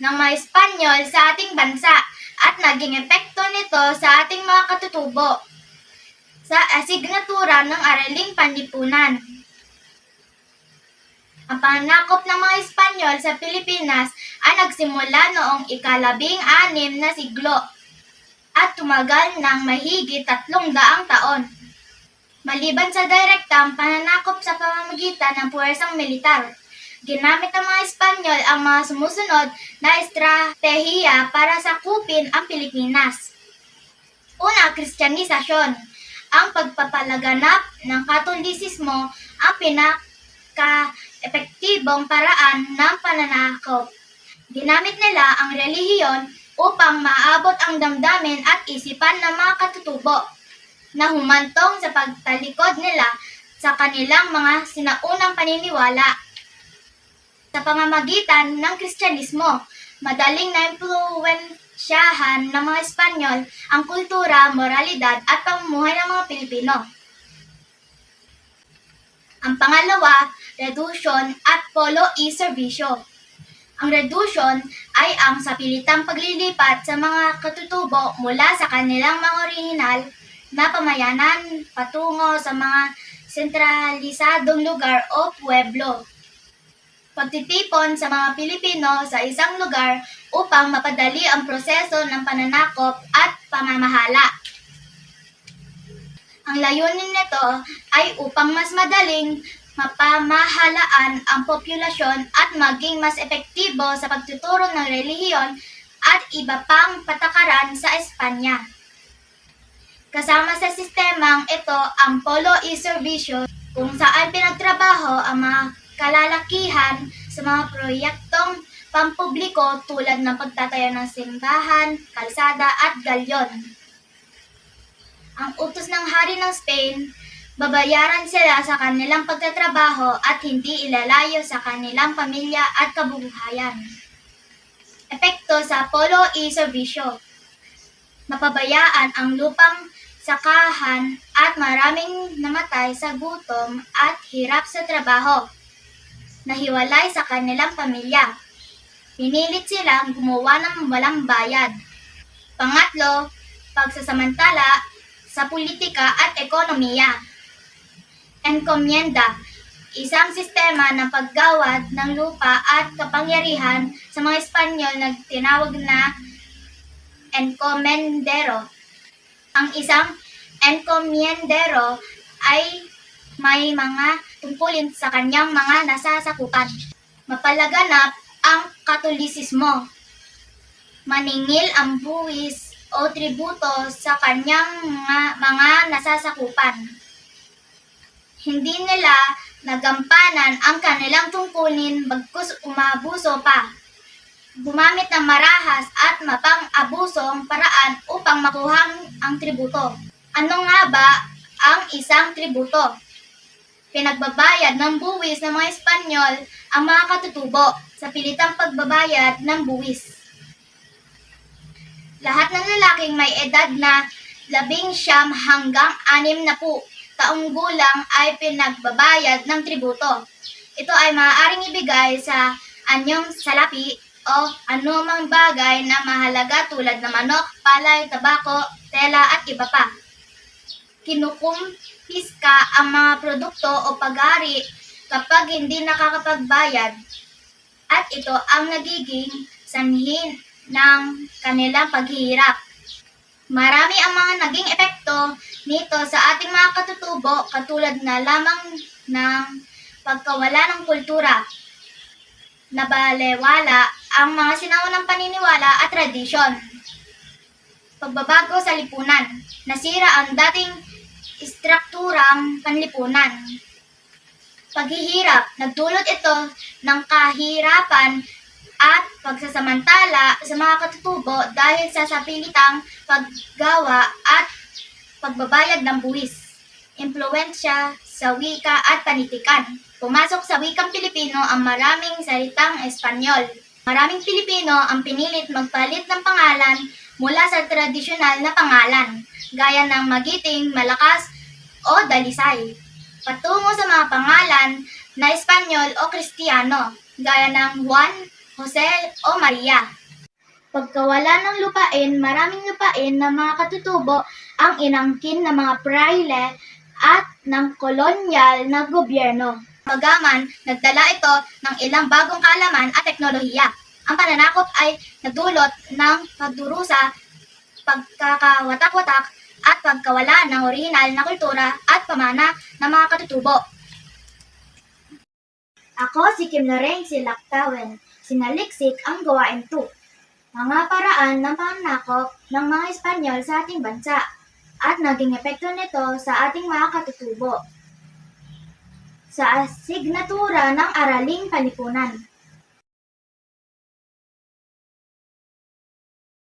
ng mga Espanyol sa ating bansa at naging epekto nito sa ating mga katutubo sa asignatura ng araling panlipunan. Ang pananakop ng mga Espanyol sa Pilipinas ay nagsimula noong ikalabing anim na siglo at tumagal ng mahigit tatlong daang taon. Maliban sa direktang pananakop sa pamamagitan ng puwersang militar, ginamit ng mga Espanyol ang mga sumusunod na estratehiya para sakupin ang Pilipinas. Una, kristyanisasyon. Ang pagpapalaganap ng katolisismo ang pinaka-epektibong paraan ng pananakop. Ginamit nila ang relihiyon upang maabot ang damdamin at isipan ng mga katutubo na humantong sa pagtalikod nila sa kanilang mga sinaunang paniniwala. Sa pamamagitan ng Kristyanismo, madaling na-impluensyahan ng mga Espanyol ang kultura, moralidad at pamumuhay ng mga Pilipino. Ang pangalawa, reduction at polo e servisyo. Ang reduction ay ang sapilitang paglilipat sa mga katutubo mula sa kanilang mga orihinal na pamayanan patungo sa mga sentralisadong lugar o pueblo. Pagtitipon sa mga Pilipino sa isang lugar upang mapadali ang proseso ng pananakop at pamamahala. Ang layunin nito ay upang mas madaling mapamahalaan ang populasyon at maging mas epektibo sa pagtuturo ng relihiyon at iba pang patakaran sa Espanya. Kasama sa sistemang ito ang polo e-servisyo kung saan pinagtrabaho ang mga kalalakihan sa mga proyektong pampubliko tulad ng pagtatayo ng simbahan, kalsada at galyon. Ang utos ng hari ng Spain, babayaran sila sa kanilang pagtatrabaho at hindi ilalayo sa kanilang pamilya at kabuhayan. Epekto sa polo e-servisyo. Napabayaan ang lupang sakahan at maraming namatay sa gutom at hirap sa trabaho. Nahiwalay sa kanilang pamilya. Pinilit silang gumawa ng walang bayad. Pangatlo, pagsasamantala sa politika at ekonomiya. Encomienda, isang sistema ng paggawad ng lupa at kapangyarihan sa mga Espanyol na tinawag na encomendero. Ang isang encomiendero ay may mga tungkulin sa kanyang mga nasasakupan. Mapalaganap ang katolisismo. Maningil ang buwis o tributo sa kanyang mga, mga nasasakupan. Hindi nila nagampanan ang kanilang tungkulin bagkus umabuso pa. Gumamit ng marahas at mapang-abusong paraan upang makuha ang tributo. Ano nga ba ang isang tributo? Pinagbabayad ng buwis ng mga Espanyol ang mga katutubo sa pilitang pagbabayad ng buwis. Lahat ng lalaking may edad na labing siyam hanggang anim na po taong gulang ay pinagbabayad ng tributo. Ito ay maaaring ibigay sa anyong salapi o anumang bagay na mahalaga tulad ng manok, palay, tabako, tela at iba pa. Kinukumpiska ang mga produkto o pag-ari kapag hindi nakakapagbayad at ito ang nagiging sanhin ng kanilang paghihirap. Marami ang mga naging epekto nito sa ating mga katutubo katulad na lamang ng pagkawala ng kultura, nabalewala ang mga sinaunang paniniwala at tradisyon. Pagbabago sa lipunan, nasira ang dating istrukturang panlipunan. Paghihirap, nagdulot ito ng kahirapan at pagsasamantala sa mga katutubo dahil sa sapilitang paggawa at pagbabayad ng buwis. Impluensya sa wika at panitikan. Pumasok sa wikang Pilipino ang maraming salitang Espanyol. Maraming Pilipino ang pinilit magpalit ng pangalan mula sa tradisyonal na pangalan, gaya ng magiting, malakas, o dalisay. Patungo sa mga pangalan na Espanyol o Kristiyano, gaya ng Juan, Jose o Maria. Pagkawala ng lupain, maraming lupain ng mga katutubo ang inangkin ng mga praile at ng kolonyal na gobyerno. Magaman, nagdala ito ng ilang bagong kaalaman at teknolohiya. Ang pananakop ay nagdulot ng pagdurusa, pagkakawatak-watak, at pagkawala ng orihinal na kultura at pamana ng mga katutubo. Ako si Kim Lorraine Silaktawen. Sinaliksik ang gawain 2. Mga paraan ng pananakop ng mga Espanyol sa ating bansa at naging epekto nito sa ating mga katutubo. Sa asignatura ng Araling Palipunan.